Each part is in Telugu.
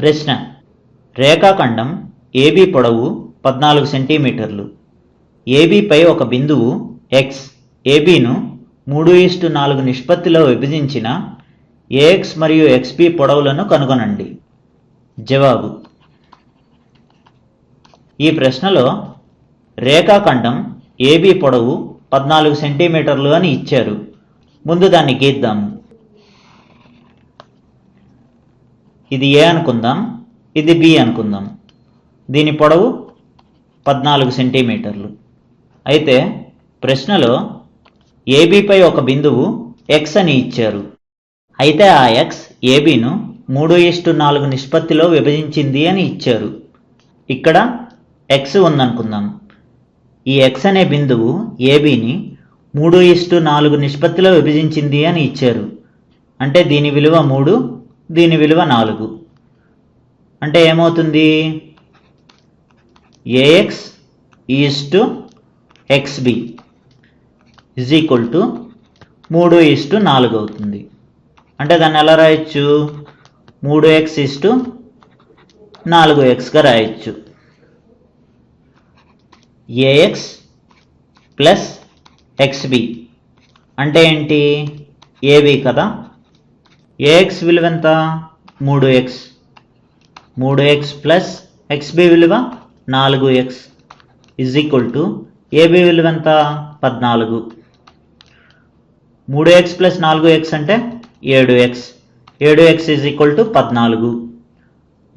ప్రశ్న. రేఖాఖండం ఏబీ పొడవు పద్నాలుగు సెంటీమీటర్లు. ఏబీపై ఒక బిందువు ఎక్స్ ఏబీను మూడు ఈస్టు నాలుగు నిష్పత్తిలో విభజించిన ఏఎక్స్ మరియు ఎక్స్పి పొడవులను కనుగొనండి. జవాబు. ఈ ప్రశ్నలో రేఖాఖండం ఏబీ పొడవు పద్నాలుగు సెంటీమీటర్లు అని ఇచ్చారు. ముందు దాన్ని గీద్దాము. ఇది ఏ అనుకుందాం? ఇది బి అనుకుందాం. దీని పొడవు పద్నాలుగు సెంటీమీటర్లు. అయితే ప్రశ్నలో ఏబీపై ఒక బిందువు ఎక్స్ అని ఇచ్చారు. అయితే ఆ ఎక్స్ ఏబీను మూడు ఇష్టు నాలుగు నిష్పత్తిలో విభజించింది అని ఇచ్చారు. ఇక్కడ ఎక్స్ ఉందనుకుందాం. ఈ ఎక్స్ అనే బిందువు ఏబీని మూడు ఇష్టు నాలుగు నిష్పత్తిలో విభజించింది అని ఇచ్చారు. అంటే దీని విలువ మూడు దీని విలువ నాలుగు. అంటే ఏమవుతుంది? AX is to XB is equal to మూడు ఈజ్ టు నాలుగు అవుతుంది. అంటే దాన్ని ఎలా రాయొచ్చు? మూడు ఎక్స్ ఈజ్ టు నాలుగు ఎక్స్గా రాయొచ్చు. ఏఎక్స్ ప్లస్ ఎక్స్బి అంటే ఏంటి? ఏబి కదా? ఏఎక్స్ విలువ ఎంత? మూడు ఎక్స్ మూడు ఎక్స్ ప్లస్ ఎక్స్బి విలువ నాలుగు X is equal to AB విలువ ఎంత? పద్నాలుగు. మూడు ఎక్స్ ప్లస్ నాలుగు ఎక్స్ అంటే ఏడు ఎక్స్ ఏడు ఎక్స్ ఈజ్ ఈక్వల్ టు పద్నాలుగు.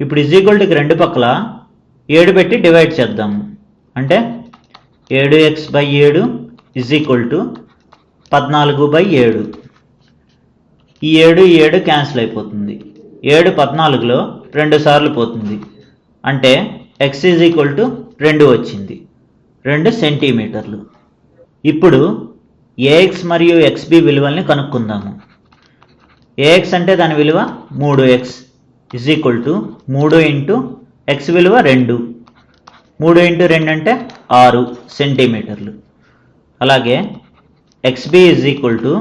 ఇప్పుడు ఇజ్ ఈక్వల్ టుకి రెండు పక్కల ఏడు పెట్టి డివైడ్ చేద్దాము అంటే ఏడు ఎక్స్ బై ఏడు ఇజ్ ఈక్వల్ టు పద్నాలుగు బై ఏడు. ఈ ఏడు ఈ ఏడు క్యాన్సిల్ అయిపోతుంది. ఏడు పద్నాలుగులో రెండు సార్లు పోతుంది. అంటే ఎక్స్ ఈజ్ ఈక్వల్ టు రెండు వచ్చింది. రెండు సెంటీమీటర్లు. ఇప్పుడు ఏఎక్స్ మరియు ఎక్స్బి విలువల్ని కనుక్కుందాము. ఏఎక్స్ అంటే దాని విలువ మూడు ఎక్స్ ఇజ్ ఈక్వల్ టు మూడు ఇంటూ ఎక్స్ విలువ రెండు. మూడు ఇంటూ రెండు అంటే ఆరు సెంటీమీటర్లు. అలాగే XB is equal to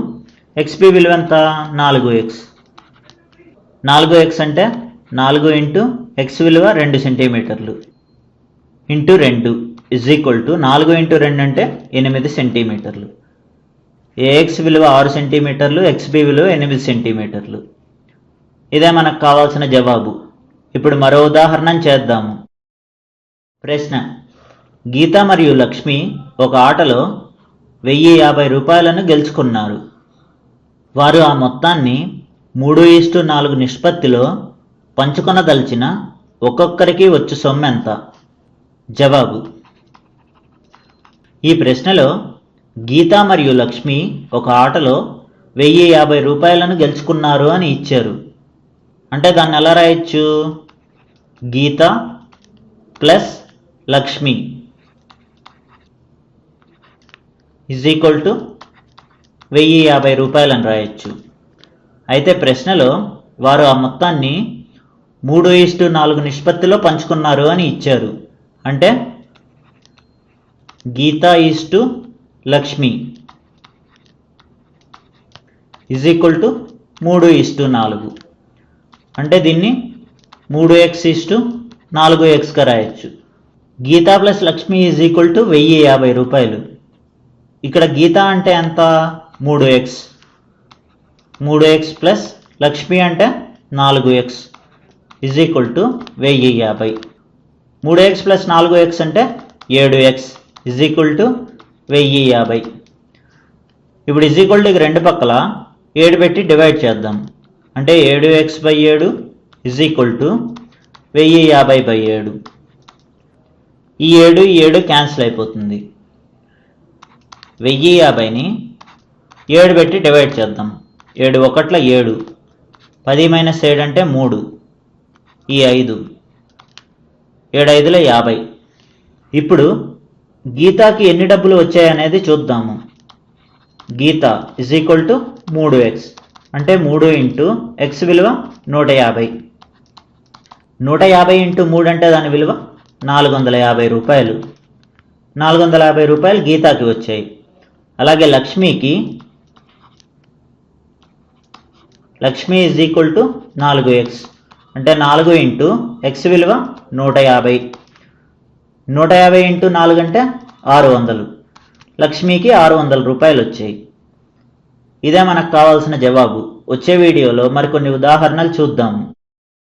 XP విలువ ఎంత? నాలుగు ఎక్స్ నాలుగు ఎక్స్ అంటే నాలుగు ఇంటూ ఎక్స్ విలువ రెండు సెంటీమీటర్లు. ఇంటూ రెండు ఇజ్ ఈక్వల్ టు నాలుగు ఇంటూ రెండు అంటే ఎనిమిది సెంటీమీటర్లు. ఏఎక్స్ విలువ ఆరు సెంటీమీటర్లు ఎక్స్బి విలువ ఎనిమిది సెంటీమీటర్లు. ఇదే మనకు కావాల్సిన జవాబు. ఇప్పుడు మరో ఉదాహరణ చేద్దాము. ప్రశ్న. గీత మరియు లక్ష్మి ఒక ఆటలో వెయ్యి యాభై రూపాయలను గెలుచుకున్నారు. వారు ఆ మొత్తాన్ని మూడు ఈస్టు నాలుగు నిష్పత్తిలో పంచుకొనదలిచిన ఒక్కొక్కరికి వచ్చు సొమ్ము ఎంత? జవాబు. ఈ ప్రశ్నలో గీత మరియు లక్ష్మి ఒక ఆటలో వెయ్యి యాభై రూపాయలను గెలుచుకున్నారు అని ఇచ్చారు. అంటే దాన్ని ఎలా రాయొచ్చు? Geeta plus Lakshmi. Is equal to వెయ్యి యాభై రూపాయలని రాయొచ్చు. అయితే ప్రశ్నలో వారు ఆ మొత్తాన్ని మూడు ఇస్టు నాలుగు నిష్పత్తిలో పంచుకున్నారు అని ఇచ్చారు. అంటే Geeta is to Lakshmi is equal to మూడు ఇస్టు నాలుగు. అంటే దీన్ని మూడు ఎక్స్ ఇస్టు నాలుగు ఎక్స్గా రాయొచ్చు. Geeta plus Lakshmi is equal to వెయ్యి యాభై రూపాయలు. ఇక్కడ గీత అంటే ఎంత? మూడు ఎక్స్ మూడు ఎక్స్ ప్లస్ లక్ష్మి అంటే నాలుగు ఎక్స్ ఇజ్ ఈక్వల్ టు వెయ్యి యాభై. మూడు ఎక్స్ ప్లస్ నాలుగు ఎక్స్ అంటే ఏడు ఎక్స్ ఇజ్ ఈక్వల్ టు వెయ్యి యాభై. ఇప్పుడు ఇజ్ ఈక్వల్ టు రెండు పక్కల ఏడు పెట్టి డివైడ్ చేద్దాం. అంటే ఏడు ఎక్స్ బై ఏడు ఇజ్ ఈక్వల్ టు వెయ్యి యాభై బై ఏడు. ఈ ఏడు ఈ ఏడు క్యాన్సిల్ అయిపోతుంది. వెయ్యి యాభైని ఏడు పెట్టి డివైడ్ చేద్దాం. ఏడు ఒకట్ల ఏడు. పది మైనస్ ఏడు అంటే మూడు. ఈ ఐదు. ఏడు ఐదుల యాభై. ఇప్పుడు గీతాకి ఎన్ని డబ్బులు వచ్చాయనేది చూద్దాము. గీత ఇజ్ ఈక్వల్ టు మూడు ఎక్స్ అంటే మూడు ఇంటూ ఎక్స్ విలువ నూట యాభై. నూట యాభై ఇంటూ మూడు అంటే దాని విలువ నాలుగు వందల యాభై రూపాయలు. నాలుగు వందల యాభై రూపాయలు గీతాకి వచ్చాయి. అలాగే లక్ష్మికి లక్ష్మి ఈజ్ ఈక్వల్ టు నాలుగు ఎక్స్ అంటే నాలుగు ఇంటూ ఎక్స్ విలువ నూట యాభై. నూట యాభై ఇంటూ నాలుగు అంటే ఆరు వందలు. లక్ష్మికి ఆరు వందల రూపాయలు వచ్చాయి. ఇదే మనకు కావాల్సిన జవాబు. వచ్చే వీడియోలో మరికొన్ని ఉదాహరణలు చూద్దాము